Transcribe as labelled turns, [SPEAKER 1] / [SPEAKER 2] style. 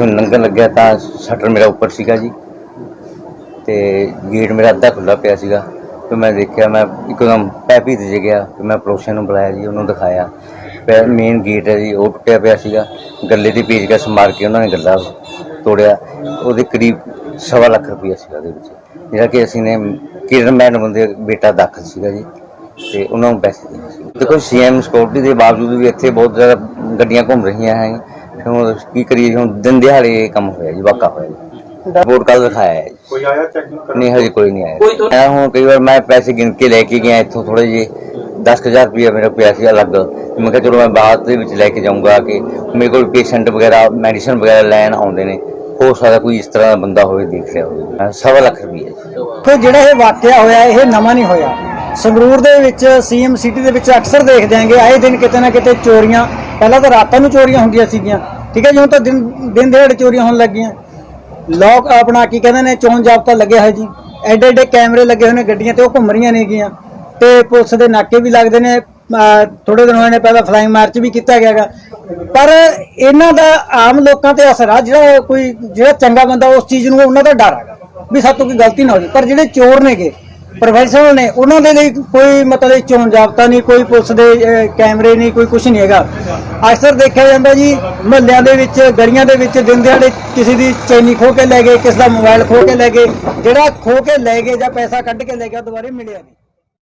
[SPEAKER 1] ਇੱਥੋਂ ਲੰਘਣ ਲੱਗਿਆ ਤਾਂ ਸ਼ਟਰ ਮੇਰਾ ਉੱਪਰ ਸੀਗਾ ਜੀ। ਤੇ ਗੇਟ ਮੇਰਾ ਅੱਧਾ ਖੁੱਲਾ ਪਿਆ ਸੀਗਾ। ਤੇ ਮੈਂ ਦੇਖਿਆ, ਮੈਂ ਇੱਕਦਮ ਪੈਪੀ ਤੇ ਗਿਆ ਤੇ ਮੈਂ ਪੜੋਸੀਆਂ ਨੂੰ ਬੁਲਾਇਆ ਜੀ, ਉਹਨੂੰ ਦਿਖਾਇਆ। ਮੇਨ ਗੇਟ ਹੈ ਜੀ, ਉਹ ਟੁੱਟਿਆ ਪਿਆ ਸੀਗਾ। ਗੱਲੇ ਦੀ ਪੇਚਕਸ ਮਾਰ ਕੇ ਉਹਨਾਂ ਨੇ ਗੱਲਾ ਤੋੜਿਆ। ਉਹਦੇ ਕਰੀਬ ਸਵਾ ਲੱਖ ਰੁਪਇਆ ਸੀਗਾ ਉਹਦੇ ਵਿੱਚ। ਜਿਹੜਾ ਕਿ ਅਸੀਂ ਨੇ ਕਿਰਨ ਮੈਨ ਬੰਦੇ ਬੇਟਾ ਦਾਖਲ ਸੀਗਾ ਜੀ। ਤੇ ਉਹਨਾਂ ਨੂੰ ਪੈਸੇ ਦੇਣੇ ਸੀ। ਦੇਖੋ ਸੀਐਮ ਸਕਿਉਰਟੀ ਦੇ ਬਾਵਜੂਦ ਵੀ ਇੱਥੇ ਬਹੁਤ ਜ਼ਿਆਦਾ ਗੱਡੀਆਂ ਘੁੰਮ ਰਹੀਆਂ ਹੈ। ਹੁਣ ਕੀ ਕਰੀਏ ਹੁਣ ਦਿਨ ਦਿਹਾੜੇ ਇਹ ਕੰਮ ਹੋਇਆ ਜੀ ਵਾਕਾ ਹੋਇਆ ਜੀ। ਰਿਪੋਰਟ ਕੱਲ ਦਿਖਾਇਆ ਹੈ ਜੀ।
[SPEAKER 2] ਕੋਈ ਆਇਆ ਚੈਕਿੰਗ ਕਰਨ?
[SPEAKER 1] ਨਹੀਂ ਹਜੇ ਕੋਈ ਨਹੀਂ ਆਇਆ। ਮੈਂ ਹੁਣ ਕਈ ਵਾਰ ਮੈਂ ਪੈਸੇ ਗਿਣ ਕੇ ਲੈ ਕੇ ਗਿਆ ਇੱਥੋਂ ਥੋੜੇ ਜਿਹੇ 10000 ਰੁਪਇਆ ਮੇਰਾ ਪਿਆ ਸੀ ਅਲੱਗ। ਤੇ ਮੈਂ ਕਿਹਾ ਚਲੋ ਮੈਂ ਬਾਅਦ ਦੇ ਵਿੱਚ ਲੈ ਕੇ ਜਾਊਂਗਾ ਕਿ ਮੇਰੇ ਕੋਲ ਪੇਸ਼ੈਂਟ ਵਗੈਰਾ ਮੈਡੀਸਨ ਵਗੈਰਾ ਲੈਣ ਆਉਂਦੇ ਨੇ। ਹੋ ਸਕਦਾ ਕੋਈ ਇਸ ਤਰ੍ਹਾਂ ਦਾ ਬੰਦਾ ਹੋਵੇ ਦੇਖ ਹੋਵੇ। ਅਹ ਸਵਾ ਲੱਖ ਰੁਪਇਆ ਜੀ।
[SPEAKER 3] ਦੇਖੋ ਜਿਹੜਾ ਇਹ ਵਾਕਿਆ ਹੋਇਆ ਇਹ ਨਵਾਂ ਨਹੀਂ ਹੋਇਆ। ਸੰਗਰੂਰ ਦੇ ਵਿੱਚ ਸੀਐਮ ਸਿਟੀ ਦੇ ਵਿੱਚ ਅਕਸਰ ਦੇਖਦੇ ਆਂਗੇ ਆਏ ਦਿਨ ਕਿਤੇ ਨਾ ਕਿਤੇ ਚੋਰੀਆਂ ਪਹਿਲਾਂ ਤਾਂ ਰਾਤਾਂ ਨੂੰ ਚੋਰੀਆਂ ਹੁੰਦੀਆਂ ਸੀਗੀਆਂ, ਠੀਕ ਹੈ ਜਿਉਂ ਤਾਂ ਦਿਨ ਦਿਨ ਦਿਹਾੜੇ ਚੋਰੀਆਂ ਹੋਣ ਲੱਗੀਆਂ। ਲੋਕ ਆਪਣਾ ਕੀ ਕਹਿੰਦੇ ਨੇ, ਚੋਣ ਜਾਬਤਾ ਲੱਗਿਆ ਹੈ ਜੀ। ਐਡੇ ਐਡੇ ਕੈਮਰੇ ਲੱਗੇ ਹੋਏ ਨੇ ਗੱਡੀਆਂ ਤੇ, ਉਹ ਘੁੰਮ ਰਹੀਆਂ ਨੇਗੀਆਂ ਤੇ ਪੁਲਿਸ ਦੇ ਨਾਕੇ ਵੀ ਲੱਗਦੇ ਨੇ, ਅਹ ਥੋੜੇ ਦਿਨ ਹੋਏ ਨੇ, ਪਹਿਲਾਂ ਫਲਾਈਂਗ ਮਾਰਚ ਵੀ ਕੀਤਾ ਗਿਆਗਾ ਪਰ ਇਹਨਾਂ ਦਾ ਆਮ ਲੋਕਾਂ ਤੇ ਅਸਰ ਆ, ਜਿਹੜਾ ਕੋਈ ਜਿਹੜਾ ਚੰਗਾ ਬੰਦਾ ਉਸ ਚੀਜ਼ ਨੂੰ, ਉਹਨਾਂ ਦਾ ਡਰ ਹੈਗਾ, ਵੀ ਸਾਤੋਂ ਕੋਈ ਗਲਤੀ ਨਾ ਹੋ ਜਾਏ ਪਰ ਜਿਹੜੇ ਚੋਰ ਨੇਗੇ ਪ੍ਰੋਫੈਸ਼ਨਲ ਨੇ ਉਹਨਾਂ ਦੇ ਲਈ ਕੋਈ ਮਤਲਬ ਚੋਣ ਜਾਬਤਾ ਨਹੀਂ, ਕੋਈ ਪੁਲਿਸ ਦੇ ਕੈਮਰੇ ਨਹੀਂ, ਕੋਈ ਕੁਝ ਨਹੀਂ ਹੈਗਾ। ਅਕਸਰ ਦੇਖਿਆ ਜਾਂਦਾ ਜੀ, ਮਹੱਲਿਆਂ ਦੇ ਵਿੱਚ, ਗਲੀਆਂ ਦੇ ਵਿੱਚ, ਦਿਨ ਦਿਹਾੜੇ ਕਿਸੇ ਦੀ ਚੈਨੀ ਖੋ ਕੇ ਲੈ ਗਏ, ਕਿਸੇ ਦਾ ਮੋਬਾਈਲ ਖੋ ਕੇ ਲੈ ਗਏ। ਜਿਹੜਾ ਖੋ ਕੇ ਲੈ ਗਏ ਜਾਂ ਪੈਸਾ ਕੱਢ ਕੇ ਲੈ ਗਿਆ ਦੁਬਾਰੇ ਮਿਲਿਆ ਨਹੀਂ।